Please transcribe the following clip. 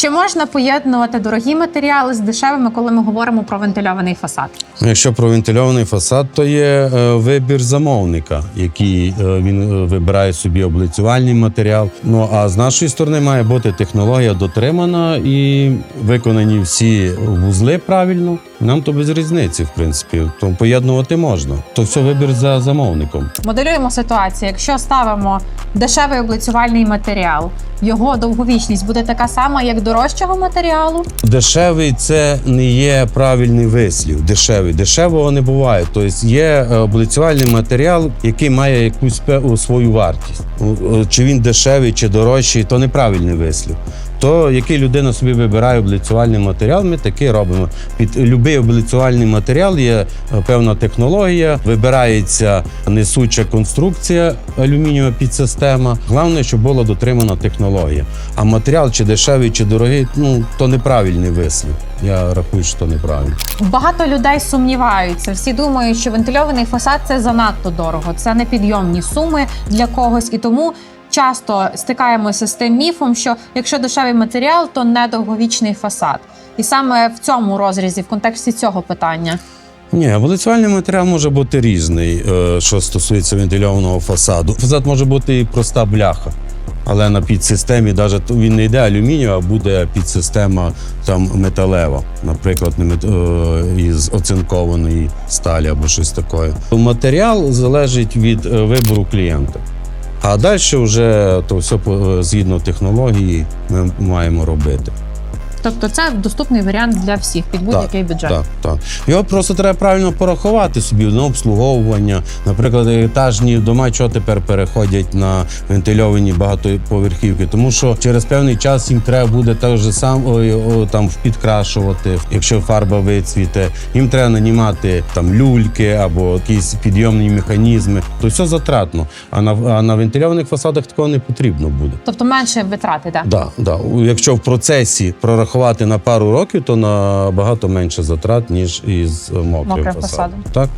Чи можна поєднувати дорогі матеріали з дешевими, коли ми говоримо про вентильований фасад? Якщо про вентильований фасад, то є е, вибір замовника, який е, він е, вибирає собі облицювальний матеріал. Ну а з нашої сторони має бути технологія дотримана і виконані всі вузли правильно. Нам то без різниці, в принципі, то поєднувати можна. То все вибір за замовником. Моделюємо ситуацію. Якщо ставимо дешевий облицювальний матеріал, його довговічність буде така сама, як дорожчого матеріалу. Дешевий це не є правильний вислів. Дешевий. Дешевого не буває. Тобто є е, облицювальний матеріал, який має якусь свою вартість. Чи він дешевий, чи дорожчий, то неправильний вислів. То який людина собі вибирає облицювальний матеріал, ми такий робимо. Під будь-який облицювальний матеріал є е, певна технологія, вибирається несуча конструкція алюмінієва підсистема. Головне, щоб була дотримана технологія. А матеріал чи дешевий, чи дорогий, ну то неправильний вислів. Я рахую, що то неправильно. Багато людей сумніваються. Всі думають, що вентильований фасад це занадто дорого, це непідйомні суми для когось, і тому часто стикаємося з тим міфом, що якщо дешевий матеріал, то недовговічний фасад. І саме в цьому розрізі, в контексті цього питання. Ні, облицювальний матеріал може бути різний, е, що стосується вентильованого фасаду. Фасад може бути і проста бляха. Але на підсистемі навіть він не йде алюмінію, а буде підсистема там металева, наприклад, не е, із оцинкованої сталі або щось таке. Матеріал залежить від е, вибору клієнта. А далі вже то все згідно технології ми маємо робити. Тобто, це доступний варіант для всіх під будь-який бюджет. Так, так. Його просто треба правильно порахувати собі на обслуговування. Наприклад, етажні дома, що тепер переходять на вентильовані багатоповерхівки, тому що через певний час їм треба буде так же сам ой, о, там підкрашувати, якщо фарба вицвіте. Їм треба нанімати там люльки або якісь підйомні механізми. То все затратно. А на, а на вентильованих фасадах такого не потрібно буде. Тобто менше витрати, так? Да, да. Якщо в процесі прорахувати на пару років, то набагато менше затрат, ніж із мокрим, Мокрим фасадом. фасадом. Так?